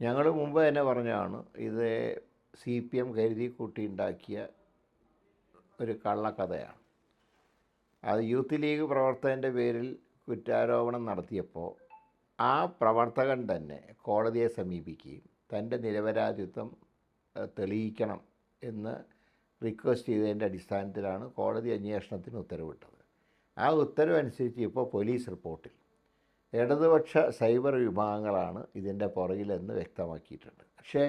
ഞങ്ങൾ മുമ്പ് തന്നെ പറഞ്ഞതാണ് ഇത് സി പി എം കരുതി കൂട്ടിയുണ്ടാക്കിയ ഒരു കള്ളക്കഥയാണ്. അത് യൂത്ത് ലീഗ് പ്രവർത്തകന്റെ പേരിൽ കുറ്റാരോപണം നടത്തിയപ്പോൾ ആ പ്രവർത്തകൻ തന്നെ കോടതിയെ സമീപിക്കുകയും തന്റെ നിരപരാധിത്വം തെളിയിക്കണം എന്ന് റിക്വസ്റ്റ് ചെയ്തതിന്റെ അടിസ്ഥാനത്തിലാണ് കോടതി അന്വേഷണത്തിന് ഉത്തരവിട്ടത്. ആ ഉത്തരവനുസരിച്ച് ഇപ്പോൾ പോലീസ് റിപ്പോർട്ടിൽ ഇടതുപക്ഷ സൈബർ വിഭാഗങ്ങളാണ് ഇതിന്റെ പുറകിലെന്ന് വ്യക്തമാക്കിയിട്ടുണ്ട്. പക്ഷേ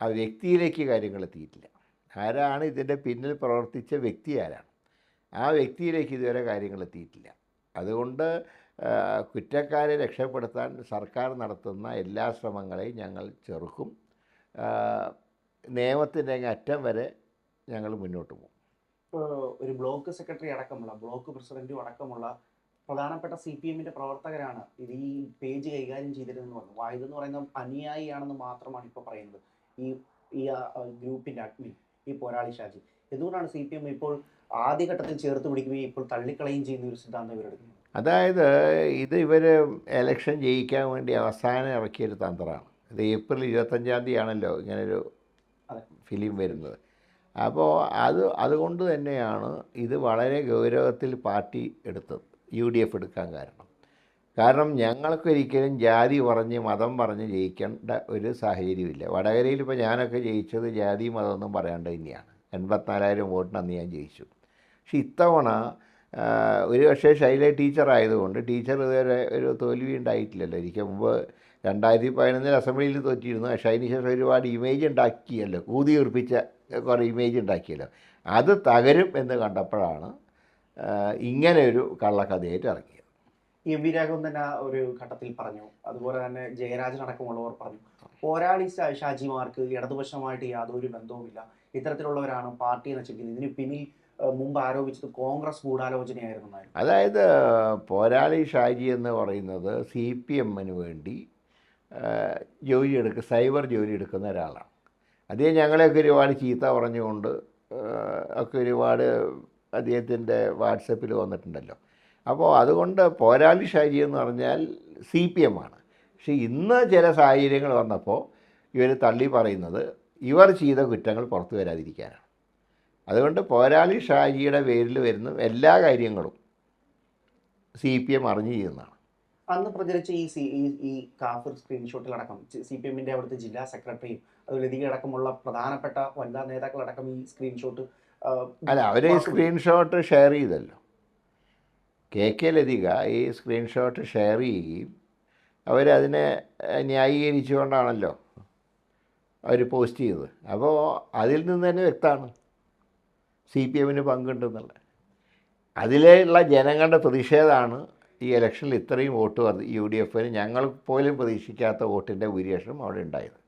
ആ വ്യക്തിയിലേക്ക് കാര്യങ്ങൾ എത്തിയിട്ടില്ല. ആരാണ് ഇതിന്റെ പിന്നിൽ പ്രവർത്തിച്ച വ്യക്തി ആരാണ്? ആ വ്യക്തിയിലേക്ക് ഇതുവരെ കാര്യങ്ങൾ എത്തിയിട്ടില്ല. അതുകൊണ്ട് കുറ്റക്കാരെ രക്ഷപ്പെടുത്താൻ സർക്കാർ നടത്തുന്ന എല്ലാ ശ്രമങ്ങളെയും ഞങ്ങൾ ചെറുക്കും നിയമത്തിന്റെ അറ്റം വരെ ഞങ്ങൾ മുന്നോട്ട് പോകും. ഒരു ബ്ലോക്ക് സെക്രട്ടറി അടക്കമുള്ള ബ്ലോക്ക് പ്രസിഡന്റും അടക്കമുള്ള പ്രധാനപ്പെട്ട സി പി എമ്മിന്റെ പ്രവർത്തകരാണ് ഇത് ഈ പേജ് കൈകാര്യം ചെയ്തിരുന്നെന്ന് പറഞ്ഞു. വായുധ എന്ന് പറയുന്നത് അനുയായിയാണെന്ന് മാത്രമാണ് ഇപ്പോൾ പറയുന്നത്. ഈ ഈ ഗ്രൂപ്പിന്റെ അഡ്മിൻ ഈ പോരാളി ഷാജി. എന്തുകൊണ്ടാണ് സി പി എം ഇപ്പോൾ ആദ്യഘട്ടത്തിൽ ചേർത്ത് പിടിക്കുകയും ഇപ്പോൾ തള്ളിക്കളയും ചെയ്യുന്ന ഒരു സിദ്ധാന്തം ഇവരെടുക്കുന്നത് അതായത് ഇത് ഇവർ എലക്ഷൻ ജയിക്കാൻ വേണ്ടി അവസാനം ഇറക്കിയൊരു തന്ത്രമാണ്. ഇത് ഏപ്രിൽ ഇരുപത്തഞ്ചാം തീയതിയാണല്ലോ ഇങ്ങനൊരു. ഫിലിം വരുന്നത്. അപ്പോൾ അത് അതുകൊണ്ട് തന്നെയാണ് ഇത് വളരെ ഗൗരവത്തിൽ പാർട്ടി എടുത്തത്. യു ഡി എഫ് എടുക്കാൻ കാരണം. കാരണം ഞങ്ങൾക്കൊരിക്കലും ജാതി പറഞ്ഞ് മതം പറഞ്ഞ് ജയിക്കേണ്ട ഒരു സാഹചര്യമില്ല. വടകരയിൽ ഇപ്പോൾ ഞാനൊക്കെ ജയിച്ചത് ജാതി മതമൊന്നും പറയാണ്ട് തന്നെയാണ്. എൺപത്തിനാലായിരം വോട്ടിന് അന്ന് ഞാൻ ജയിച്ചു. പക്ഷെ ഇത്തവണ ഒരു പക്ഷേ ശൈല ടീച്ചർ ആയതുകൊണ്ട് ടീച്ചർ ഇതുവരെ ഒരു തോൽവി ഉണ്ടായിട്ടില്ലല്ലോ. എനിക്ക് മുമ്പ് രണ്ടായിരത്തി പതിനൊന്നിൽ അസംബ്ലിയിൽ തോറ്റിയിരുന്നു പക്ഷേ അതിന് ശേഷം ഒരുപാട് ഇമേജ് ഉണ്ടാക്കിയല്ലോ. ഊതി ഉറപ്പിച്ച കുറേ ഇമേജ് ഉണ്ടാക്കിയല്ലോ. അത് തകരും എന്ന് കണ്ടപ്പോഴാണ് ആ, ഇങ്ങനെ ഒരു കള്ളക്കഥയായിട്ട് ഇറങ്ങിയത് എം വി രാഘവൻ തന്നെ ആ ഒരു ഘട്ടത്തിൽ പറഞ്ഞു. അതുപോലെ തന്നെ ജയരാജൻ അടക്കമുള്ളവർ പറഞ്ഞു. പോരാളി ഷാജിമാർക്ക് ഇടതുപക്ഷമായിട്ട് യാതൊരു ബന്ധവുമില്ല. ഇത്തരത്തിലുള്ളവരാണ് പാർട്ടി നശിപ്പിക്കുന്നത് ഇതിന് പിന്നിൽ മുമ്പ് ആരോപിച്ചത് കോൺഗ്രസ് ഗൂഢാലോചനയായിരുന്നു. അതായത് പോരാളി ഷാജി എന്ന് പറയുന്നത് സി പി എമ്മിന് വേണ്ടി ജോലി എടുക്ക സൈബർ ജോലി എടുക്കുന്ന ഒരാളാണ്. അതേ ഞങ്ങളെയൊക്കെ ഒരുപാട് ചീത്ത പറഞ്ഞുകൊണ്ട് ഒക്കെ ഒരുപാട് അദ്ദേഹത്തിന്റെ വാട്സപ്പിൽ വന്നിട്ടുണ്ടല്ലോ. അപ്പോൾ അതുകൊണ്ട് പോരാളി ഷാജി എന്ന് പറഞ്ഞാൽ സി പി എം ആണ്. പക്ഷേ ഇന്ന് ചില സാഹചര്യങ്ങൾ വന്നപ്പോൾ ഇവർ തള്ളി പറയുന്നത് ഇവർ ചെയ്ത കുറ്റങ്ങൾ പുറത്തു വരാതിരിക്കാനാണ്. അതുകൊണ്ട് പോരാളി ഷാജിയുടെ പേരിൽ വരുന്ന എല്ലാ കാര്യങ്ങളും സി പി എം അറിഞ്ഞു ചെയ്യുന്നതാണ്. അന്ന് പ്രചരിച്ച ഈ സി ഈ കാഫിർ സ്ക്രീൻഷോട്ടിലടക്കം സി പി എമ്മിന്റെ അവിടുത്തെ ജില്ലാ സെക്രട്ടറിയും അതുപോലെ ലതിക അടക്കമുള്ള പ്രധാനപ്പെട്ട വനിതാ നേതാക്കളടക്കം ഈ സ്ക്രീൻഷോട്ട് അല്ല അവർ ഈ സ്ക്രീൻഷോട്ട് ഷെയർ ചെയ്തല്ലോ കെ കെ ലതിക ഈ സ്ക്രീൻഷോട്ട് ഷെയർ ചെയ്യുകയും അവരതിനെ ന്യായീകരിച്ചുകൊണ്ടാണല്ലോ അവർ പോസ്റ്റ് ചെയ്തത്. അപ്പോൾ അതിൽ നിന്ന് തന്നെ വ്യക്തമാണ് സി പി എമ്മിന് പങ്കുണ്ടെന്നുള്ളത് അതിലുള്ള ജനങ്ങളുടെ പ്രതിഷേധമാണ് ഈ ഇലക്ഷനിൽ ഇത്രയും വോട്ട് വർദ്ധി യു ഡി എഫിന് ഞങ്ങൾ പോലും പ്രതീക്ഷിക്കാത്ത വോട്ടിന്റെ ഭൂരിപക്ഷം അവിടെ ഉണ്ടായത്.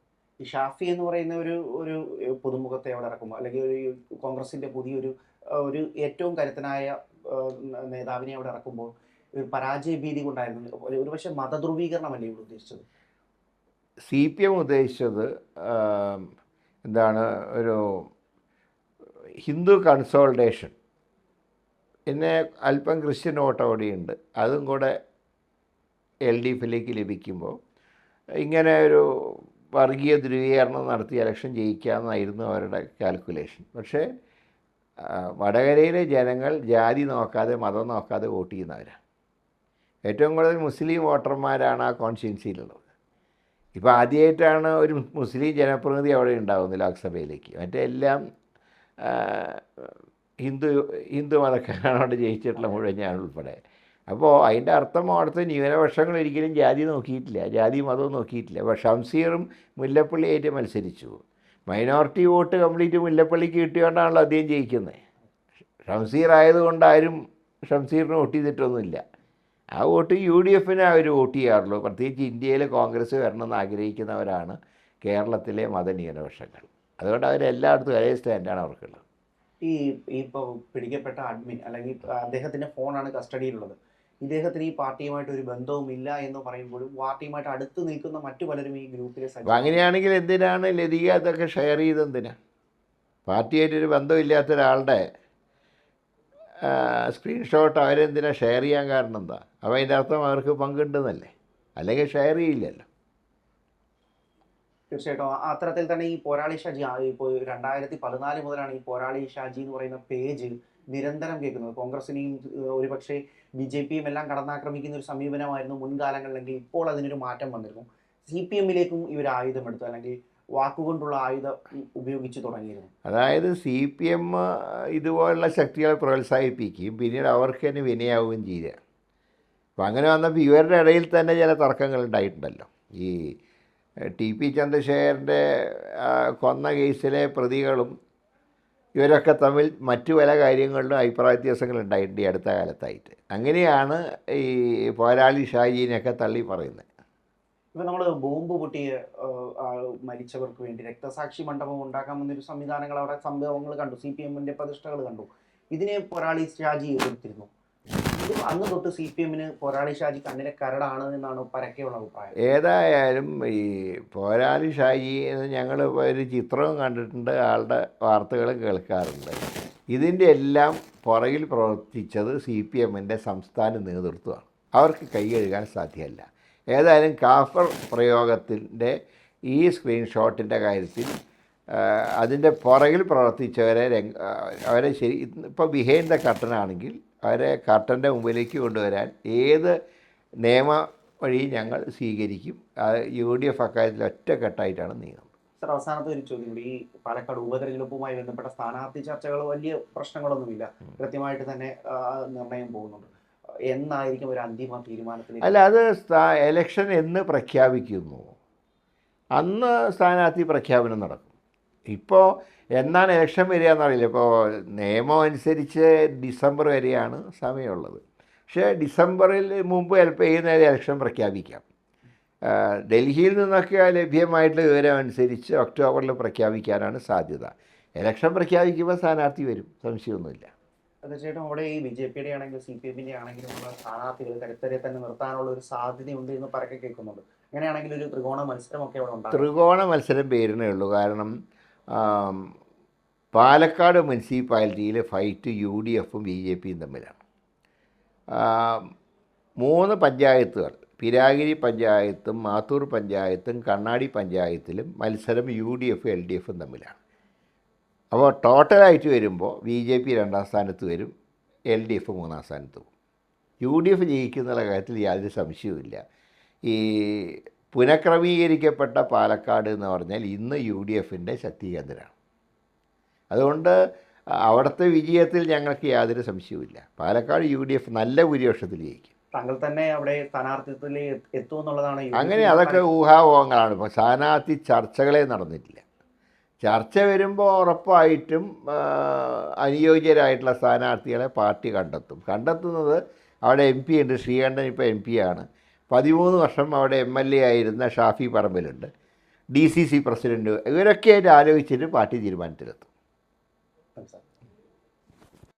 ഷാഫി എന്ന് പറയുന്ന ഒരു ഒരു പുതുമുഖത്തെ അവിടെ ഇറക്കുമ്പോൾ അല്ലെങ്കിൽ ഒരു കോൺഗ്രസിന്റെ പുതിയൊരു ഒരു ഏറ്റവും കരുത്തനായ നേതാവിനെ അവിടെ ഇറക്കുമ്പോൾ ഒരു പരാജയ ഭീതി കൊണ്ടായിരുന്നു. ഒരു- ഒരുപക്ഷെ മതധ്രുവീകരണമല്ലേ ഇവിടെ ഉദ്ദേശിച്ചത്? സി പി എം ഉദ്ദേശിച്ചത് എന്താണ് ഒരു ഹിന്ദു കൺസോൾട്ടേഷൻ. പിന്നെ അല്പം ക്രിസ്ത്യൻ വോട്ട് അവിടെയുണ്ട് അതും കൂടെ എൽ ഡി എഫിലേക്ക് ലഭിക്കുമ്പോൾ ഇങ്ങനെ ഒരു വർഗീയ ധ്രുവീകരണം നടത്തി ഇലക്ഷൻ ജയിക്കാമെന്നായിരുന്നു അവരുടെ കാൽക്കുലേഷൻ പക്ഷേ വടകരയിലെ ജനങ്ങൾ ജാതി നോക്കാതെ മതം നോക്കാതെ വോട്ട് ചെയ്യുന്നവരാണ്. ഏറ്റവും കൂടുതൽ മുസ്ലിം വോട്ടർമാരാണ് ആ കോൺസ്റ്റിറ്റ്യൻസിയിലുള്ളത് ഇപ്പോൾ ആദ്യമായിട്ടാണ് ഒരു മുസ്ലിം ജനപ്രതിനിധി അവിടെ ഉണ്ടാകുന്നത് ലോക്സഭയിലേക്ക്. മറ്റെല്ലാം ഹിന്ദു ഹിന്ദു മതക്കാരാണ് അവിടെ ജയിച്ചിട്ടുള്ള മുഴുവൻ ഞാൻ ഉൾപ്പെടെ. അപ്പോൾ അതിന്റെ അർത്ഥം അടുത്ത് ന്യൂനപക്ഷങ്ങൾ ഒരിക്കലും ജാതി നോക്കിയിട്ടില്ല. ജാതി മതവും നോക്കിയിട്ടില്ല. അപ്പോൾ ഷംസീറും മുല്ലപ്പള്ളിയായിട്ട് മത്സരിച്ചു. മൈനോറിറ്റി വോട്ട് കംപ്ലീറ്റ് മുല്ലപ്പള്ളിക്ക് കിട്ടിയോണ്ടാണല്ലോ അദ്ദേഹം ജയിക്കുന്നത് ഷംസീർ ആയതുകൊണ്ട് ആരും ഷംസീറിന് വോട്ട് ചെയ്തിട്ടൊന്നുമില്ല. ആ വോട്ട് യു ഡി എഫിന് അവർ വോട്ട് ചെയ്യാറുള്ളൂ. പ്രത്യേകിച്ച് ഇന്ത്യയിൽ കോൺഗ്രസ് വരണമെന്ന് ആഗ്രഹിക്കുന്നവരാണ് കേരളത്തിലെ മതന്യൂനപക്ഷങ്ങൾ. അതുകൊണ്ട് അവരെല്ലായിടത്തും ഒരേ സ്റ്റാൻഡാണ് അവർക്കുള്ളത്. ഈ ഇപ്പോൾ പിടിക്കപ്പെട്ട അഡ്മിൻ അല്ലെങ്കിൽ അദ്ദേഹത്തിന്റെ ഫോണാണ് കസ്റ്റഡിയിലുള്ളത്. ഇദ്ദേഹത്തിന് ഈ പാർട്ടിയുമായിട്ട് ഒരു ബന്ധവുമില്ല എന്ന് പറയുമ്പോഴും പാർട്ടിയുമായിട്ട് അടുത്ത് നിൽക്കുന്ന മറ്റു പലരും ഈ ഗ്രൂപ്പിലെ അങ്ങനെയാണെങ്കിൽ എന്തിനാണ് ലതിക അതൊക്കെ ഷെയർ ചെയ്തെന്തിനാ? പാർട്ടിയായിട്ടൊരു ബന്ധമില്ലാത്ത ഒരാളുടെ സ്ക്രീൻഷോട്ട് അവരെന്തിനാ ഷെയർ ചെയ്യാൻ കാരണം എന്താ? അപ്പോൾ അതിന്റെ അർത്ഥം അവർക്ക് പങ്കുണ്ടെന്നല്ലേ? അല്ലെങ്കിൽ ഷെയർ ചെയ്യില്ലല്ലോ. തീർച്ചയായിട്ടും. അത്തരത്തിൽ തന്നെ ഈ പോരാളി ഷാജി ഇപ്പോൾ രണ്ടായിരത്തി പതിനാല് മുതലാണ് ഈ പോരാളി ഷാജി എന്ന് പറയുന്ന പേജ് നിരന്തരം കേൾക്കുന്നത്. കോൺഗ്രസിനെയും ഒരുപക്ഷെ ബി ജെ പിയും എല്ലാം കടന്നാക്രമിക്കുന്ന ഒരു സമീപനമായിരുന്നു മുൻകാലങ്ങളിലെങ്കിൽ ഇപ്പോൾ അതിനൊരു മാറ്റം വന്നിരുന്നു. സി പി എമ്മിലേക്കും ഇവർ ആയുധമെടുത്തു അല്ലെങ്കിൽ വാക്കുകൊണ്ടുള്ള ആയുധം ഉപയോഗിച്ചു തുടങ്ങിയിരുന്നു. അതായത് സി പി എം ഇതുപോലുള്ള ശക്തികളെ പ്രോത്സാഹിപ്പിക്കുകയും പിന്നീട് അവർക്ക് തന്നെ വിനയാവുകയും ചെയ്യുക അപ്പം അങ്ങനെ വന്നപ്പോൾ ഇവരുടെ ഇടയിൽ തന്നെ ചില തർക്കങ്ങൾ ഉണ്ടായിട്ടുണ്ടല്ലോ. ഈ ടി പി ചന്ദ്രശേഖരന്റെ കൊന്ന കേസിലെ പ്രതികളും ഇവരൊക്കെ തമ്മിൽ മറ്റു പല കാര്യങ്ങളിലും അഭിപ്രായ വ്യത്യാസങ്ങൾ ഉണ്ടായിട്ടുണ്ട് ഈ അടുത്ത കാലത്തായിട്ട്. അങ്ങനെയാണ് ഈ പോരാളി ഷാജീനെയൊക്കെ തള്ളി പറയുന്നത്. ഇപ്പം നമ്മൾ ബോംബ് പൊട്ടിയ മരിച്ചവർക്ക് വേണ്ടി രക്തസാക്ഷി മണ്ഡപം ഉണ്ടാക്കാമെന്നൊരു സംവിധാനങ്ങൾ അവിടെ സംഭവങ്ങൾ കണ്ടു. സി പി എമ്മിന്റെ പ്രതിഷ്ഠകൾ കണ്ടു. ഇതിനെ പോരാളി ഷാജി എതിർത്തിരുന്നു. അന്ന് തൊട്ട് സി പി എമ്മിന് പോരാളി ഷാജി കണ്ണിലെ കരടാണ് എന്നാണ് പരക്കെയുള്ള അഭിപ്രായം. ഏതായാലും ഈ പോരാളി ഷാജി എന്ന് ഞങ്ങൾ ഒരു ചിത്രവും കണ്ടിട്ടുണ്ട് ആളുടെ വാർത്തകളും കേൾക്കാറുണ്ട്. ഇതിന്റെ എല്ലാം പുറകിൽ പ്രവർത്തിച്ചത് സി പി എമ്മിന്റെ സംസ്ഥാന നേതൃത്വമാണ്. അവർക്ക് കൈ കഴുകാൻ സാധ്യമല്ല. ഏതായാലും കാഫർ പ്രയോഗത്തിന്റെ ഈ സ്ക്രീൻഷോട്ടിന്റെ കാര്യത്തിൽ അതിന്റെ പുറകിൽ പ്രവർത്തിച്ചവരെ അവരെ ശരി ഇപ്പോൾ ബിഹൈൻഡ് ദ കർട്ടനാണെങ്കിൽ അവരെ കർട്ടന്റെ മുമ്പിലേക്ക് കൊണ്ടുവരാൻ ഏത് നിയമ വഴി ഞങ്ങൾ സ്വീകരിക്കും യു ഡി എഫ് അക്കാര്യത്തിൽ ഒറ്റക്കെട്ടായിട്ടാണ് നീങ്ങുന്നത്. സർ അവസാനത്തെ ഒരു ചോദ്യം കൂടി. ഈ പാലക്കാട് ഉപതെരഞ്ഞെടുപ്പുമായി ബന്ധപ്പെട്ട സ്ഥാനാർത്ഥി ചർച്ചകൾ വലിയ പ്രശ്നങ്ങളൊന്നുമില്ല. കൃത്യമായിട്ട് തന്നെ നിർണയം പോകുന്നുണ്ട്. എന്നായിരിക്കും ഒരു അന്തിമ തീരുമാനത്തിൽ അല്ല അത് സ്ഥാ- എലക്ഷൻ എന്ന് പ്രഖ്യാപിക്കുന്നു. അന്ന് സ്ഥാനാർത്ഥി പ്രഖ്യാപനം നടക്കും. ഇപ്പോൾ എന്നാണ് ഇലക്ഷൻ വരിക എന്നറിയില്ല ഇപ്പോൾ നിയമം അനുസരിച്ച് ഡിസംബർ വരെയാണ് സമയമുള്ളത്. പക്ഷേ ഡിസംബറിൽ മുമ്പ് ചിലപ്പോൾ ഏത് നേരം ഇലക്ഷൻ പ്രഖ്യാപിക്കാം. ഡൽഹിയിൽ നിന്നൊക്കെ ലഭ്യമായിട്ടുള്ള വിവരം അനുസരിച്ച് ഒക്ടോബറിൽ പ്രഖ്യാപിക്കാനാണ് സാധ്യത. ഇലക്ഷൻ പ്രഖ്യാപിക്കുമ്പോൾ സ്ഥാനാർത്ഥി വരും. സംശയമൊന്നുമില്ല. തീർച്ചയായിട്ടും അവിടെ ഈ ബി ജെ പിയുടെ ആണെങ്കിലും സി പി എമ്മിന്റെ ആണെങ്കിലും ഉള്ള സ്ഥാനാർത്ഥികൾ കരുത്തരെ തന്നെ നിർത്താനുള്ള ഒരു സാധ്യതയുണ്ട് എന്ന് പരക്കെ കേൾക്കുന്നുണ്ട്. അങ്ങനെയാണെങ്കിൽ ഒരു ത്രികോണ മത്സരമൊക്കെ അവിടെ ഉണ്ടാകും. ത്രികോണ മത്സരം പേരിനേ ഉള്ളൂ. കാരണം പാലക്കാട് മുനിസിപ്പാലിറ്റിയിലെ ഫൈറ്റ് യു ഡി എഫും ബി ജെ പിയും തമ്മിലാണ്. മൂന്ന് പഞ്ചായത്തുകൾ പിരാഗിരി പഞ്ചായത്തും മാത്തൂർ പഞ്ചായത്തും കണ്ണാടി പഞ്ചായത്തിലും മത്സരം U D F L D എഫും തമ്മിലാണ്. അപ്പോൾ ടോട്ടലായിട്ട് വരുമ്പോൾ ബി ജെ പി രണ്ടാം സ്ഥാനത്ത് വരും എൽ ഡി എഫ് മൂന്നാം സ്ഥാനത്ത് പോകും. യു ഡി എഫ് ജയിക്കുന്നുള്ള കാര്യത്തിൽ യാതൊരു സംശയവുമില്ല. ഈ പുനഃക്രമീകരിക്കപ്പെട്ട പാലക്കാട് എന്ന് പറഞ്ഞാൽ ഇന്ന് യു ഡി എഫിന്റെ ശക്തികേന്ദ്രമാണ്. അതുകൊണ്ട് അവിടുത്തെ വിജയത്തിൽ ഞങ്ങൾക്ക് യാതൊരു സംശയവുമില്ല. പാലക്കാട് യു ഡി എഫ് നല്ല ഭൂരിപക്ഷത്തിൽ ജയിക്കും. താങ്കൾ തന്നെ അവിടെ സ്ഥാനാർത്ഥിത്വത്തിൽ എത്തുമെന്നുള്ളതാണ് എന്നുള്ളതാണ് അങ്ങനെ അതൊക്കെ ഊഹാപോഹങ്ങളാണ്. ഇപ്പോൾ സ്ഥാനാർത്ഥി ചർച്ചകളെ നടന്നിട്ടില്ല. ചർച്ച വരുമ്പോൾ ഉറപ്പായിട്ടും അനുയോജ്യരായിട്ടുള്ള സ്ഥാനാർത്ഥികളെ പാർട്ടി കണ്ടെത്തും. കണ്ടെത്തുന്നത് അവിടെ എം പി ഉണ്ട്. ശ്രീകണ്ഠൻ ഇപ്പോൾ എം പി ആണ്. പതിമൂന്ന് വർഷം അവിടെ എം എൽ എ ആയിരുന്ന ഷാഫി പറമ്പിലുണ്ട്. ഡി സി സി പ്രസിഡന്റ് ഇവരൊക്കെ ആയിട്ട് ആലോചിച്ചിട്ട് പാർട്ടി തീരുമാനത്തിലെത്തും.